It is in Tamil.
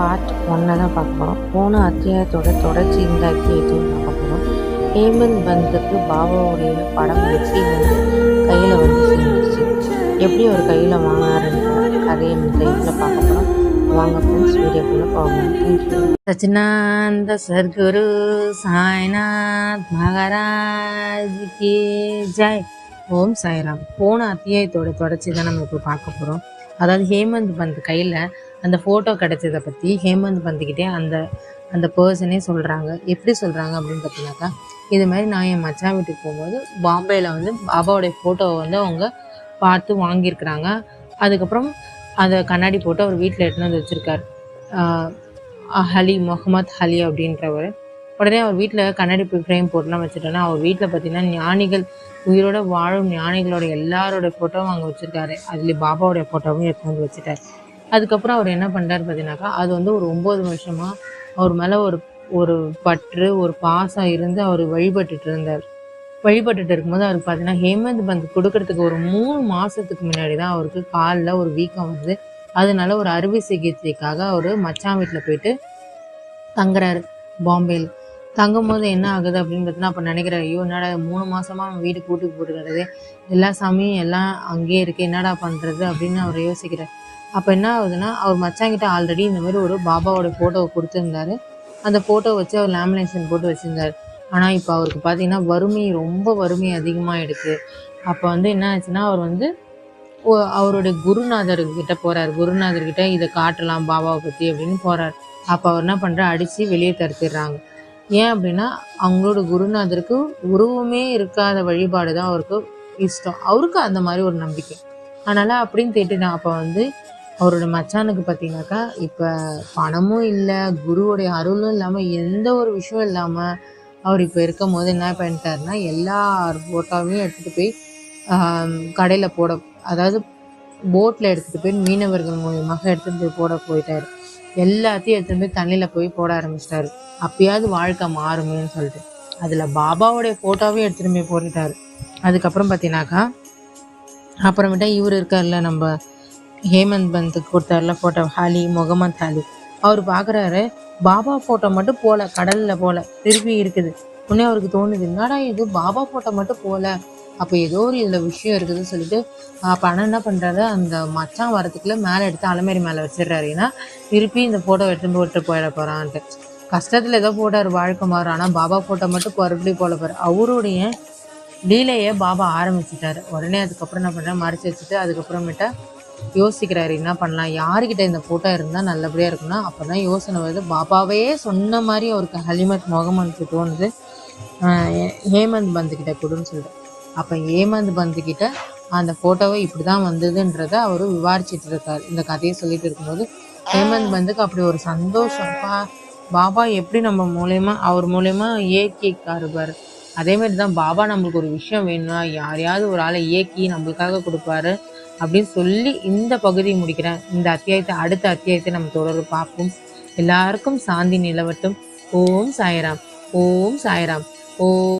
பார்ட் ஒன்னை தான் பார்க்க போகிறோம் போன அத்தியாயத்தோட தொடர்ச்சி இந்த அத்தியாயத்தையும் பார்க்க போகிறோம் ஹேமந்த் பந்துக்கு பாபாவுடைய படம் வச்சு வந்து கையில் வந்து சேர்ந்துச்சு எப்படி ஒரு கையில் வாங்கினாருன்ற கதையை நம்ம தைப்பில் பார்க்க போகிறோம் வாங்க ஃப்ரெண்ட்ஸ் வீடியோக்குள்ளே போகணும் தேங்க்யூ சச்சினாந்த சர்க்குரு சாய்நாத் மகாராஜ் கே ஜெய். ஓம் சாய்ராம். போன அத்தியாயத்தோட தொடர்ச்சி தான் நம்ம இப்போ பார்க்க போகிறோம் அதாவது ஹேமந்த் பந்த் கையில் அந்த ஃபோட்டோ கிடைச்சதை பற்றி ஹேமந்த் பந்துக்கிட்டே அந்த அந்த பர்சனே சொல்கிறாங்க எப்படி சொல்கிறாங்க அப்படின்னு பார்த்தீங்கன்னாக்கா இது மாதிரி நான் என் மச்சான் வீட்டுக்கு போகும்போது பாம்பேயில் வந்து பாபாவுடைய ஃபோட்டோவை வந்து அவங்க பார்த்து வாங்கியிருக்கிறாங்க. அதுக்கப்புறம் அதை கண்ணாடி போட்டு அவர் வீட்டில் எடுத்துன்னு வந்து வச்சுருக்கார். ஹலி முகமது ஹலி அப்படின்றவர். உடனே அவர் வீட்டில் கண்ணாடி ஃப்ரேம் போட்டுலாம் வச்சுட்டோன்னா அவர் வீட்டில் பார்த்தீங்கன்னா ஞானிகள் உயிரோட வாழும் ஞானிகளோட எல்லாரோட ஃபோட்டோவும் அங்கே வச்சுருக்காரு. அதுலேயும் பாபாவோடைய ஃபோட்டோவும் எடுத்து வந்து வச்சுட்டார். அதுக்கப்புறம் அவர் என்ன பண்ணுறாரு பார்த்தீங்கன்னாக்கா அது வந்து ஒரு ஒம்பது வருஷமாக அவர் மேலே ஒரு ஒரு பற்று ஒரு பாசம் இருந்து அவர் வழிபட்டுட்டு இருந்தார். வழிபட்டுட்டு இருக்கும்போது அவருக்கு பார்த்தீங்கன்னா ஹேமந்த் பந்த் கொடுக்கறதுக்கு ஒரு மூணு மாதத்துக்கு முன்னாடி தான் அவருக்கு காலில் ஒரு வீக்கம் வருது அதனால ஒரு அறுவை சிகிச்சைக்காக அவர் மச்சான் வீட்டில் போயிட்டு தங்குறாரு பாம்பேயில் தங்கும்போது என்ன ஆகுது அப்படின்னு பார்த்தீங்கன்னா அப்போ நினைக்கிறேன் ஐயோ என்னடா மூணு மாசமா நம்ம வீடு கூட்டு போட்டுக்கிறது எல்லா சாமியும் எல்லாம் அங்கேயே இருக்கு என்னடா பண்றது அப்படின்னு அவர் யோசிக்கிறார். அப்போ என்ன ஆகுதுன்னா அவர் மச்சாங்கிட்ட ஆல்ரெடி இந்த மாதிரி ஒரு பாபாவோட ஃபோட்டோவை கொடுத்துருந்தாரு. அந்த ஃபோட்டோ வச்சு அவர் லேமினேஷன் போட்டு வச்சிருந்தாரு. ஆனால் இப்போ அவருக்கு பார்த்தீங்கன்னா வறுமை ரொம்ப வறுமை அதிகமாகிடுது அப்போ வந்து என்ன ஆச்சுன்னா அவர் வந்து ஓ- அவருடைய குருநாதர் கிட்ட போறாரு. குருநாதர் கிட்ட இதை காட்டலாம் பாபாவை பத்தி அப்படின்னு போறாரு. அப்போ அவர் என்ன பண்ற அடிச்சு வெளியே தடுத்துடுறாங்க. ஏன் அப்படின்னா அவங்களோட குருநாதருக்கு உருவமே இருக்காத வழிபாடு தான் அவருக்கு இஷ்டம். அவருக்கு அந்த மாதிரி ஒரு நம்பிக்கை. அதனால் அப்படின்னு தேட்டுதான் அப்போ வந்து அவரோட மச்சானுக்கு பார்த்தீங்கன்னாக்கா இப்போ பணமும் இல்லை குருவுடைய அருளும் இல்லாமல் எந்த ஒரு விஷயம் இல்லாமல் அவர் இப்போ இருக்கும் போது என்ன பண்ணிட்டாருன்னா எல்லா ஃபோட்டோவையும் எடுத்துகிட்டு போய் கடையில் போட அதாவது போட்டில் எடுத்துகிட்டு போய் மீனவர்கள் மூலியமாக எடுத்துகிட்டு போய் போட போயிட்டாரு. எல்லாத்தையும் எடுத்துகிட்டு போய் தண்ணியில் போய் போட ஆரம்பிச்சிட்டாரு. அப்பயாவது வாழ்க்கை மாறுமேன்னு சொல்லிட்டு. அதில் பாபாவுடைய ஃபோட்டோவையும் எடுத்துகிட்டு போய் போட்டுட்டாரு. அதுக்கப்புறம் பார்த்தீங்கன்னாக்கா அப்புறமேட்டா இவர் இருக்கார்ல நம்ம ஹேமந்த் பந்துக்கு கொடுத்தாருல ஃபோட்டோ ஹாலி முகமத் ஹாலி. அவர் பார்க்குறாரு பாபா ஃபோட்டோ மட்டும் போல கடலில் போல திருப்பி இருக்குது. உடனே அவருக்கு தோணுது என்னடா இது பாபா ஃபோட்டோ மட்டும் போல. அப்போ ஏதோ ஒரு இதில் விஷயம் இருக்குதுன்னு சொல்லிட்டு அப்போ என்ன பண்ணுறாரு அந்த மச்சான் வரத்துக்குள்ளே மேலே எடுத்து அலமாரி மேலே வச்சிடுறாரு. ஏன்னா திருப்பி இந்த ஃபோட்டோ எடுத்துட்டு போட்டு போயிட போகிறான்ட்டு கஷ்டத்தில் ஏதோ போட்டார் வாழ்க்கை மாறும் ஆனால் பாபா ஃபோட்டோ மட்டும் மறுபடியும் போல போகிறார் அவருடைய லீலையை பாபா ஆரம்பிச்சிட்டாரு. உடனே அதுக்கப்புறம் என்ன பண்ணுறேன் மறைச்சி வச்சுட்டு அதுக்கப்புறமேட்டா யோசிக்கிறாரு. என்ன பண்ணலாம்? யாருக்கிட்ட இந்த ஃபோட்டோ இருந்தால் நல்லபடியாக இருக்கும்னா அப்போ தான் யோசனை வருது. பாபாவே சொன்ன மாதிரி அவருக்கு ஹலிமத் முகமனுக்கு தோணுது ஹேமந்த் பந்துக்கிட்ட கொடுன்னு சொல்லிட்டு. அப்போ ஹேமந்த் பந்துக்கிட்ட அந்த ஃபோட்டோவை இப்படி தான் வந்ததுன்றத அவர் விவாரிச்சிட்டு இருக்கார். இந்த கதையை சொல்லிட்டு இருக்கும்போது ஹேமந்த் பந்துக்கு அப்படி ஒரு சந்தோஷம். பா பாபா எப்படி நம்ம மூலயமா அவர் மூலயமா இயக்கி காருபார் அதே மாதிரி தான் பாபா நம்மளுக்கு ஒரு விஷயம் வேணும்னா யாரையாவது ஒரு ஆளை இயக்கி நம்மளுக்காக கொடுப்பாரு அப்படின்னு சொல்லி இந்த பகுதியை முடிக்கிறேன். இந்த அத்தியாயத்தை அடுத்த அத்தியாயத்தை நம்ம தொடர்ந்து பார்ப்போம். எல்லாருக்கும் சாந்தி நிலவட்டும். ஓம் சாய்ராம். ஓம் சாய்ராம். ஓம்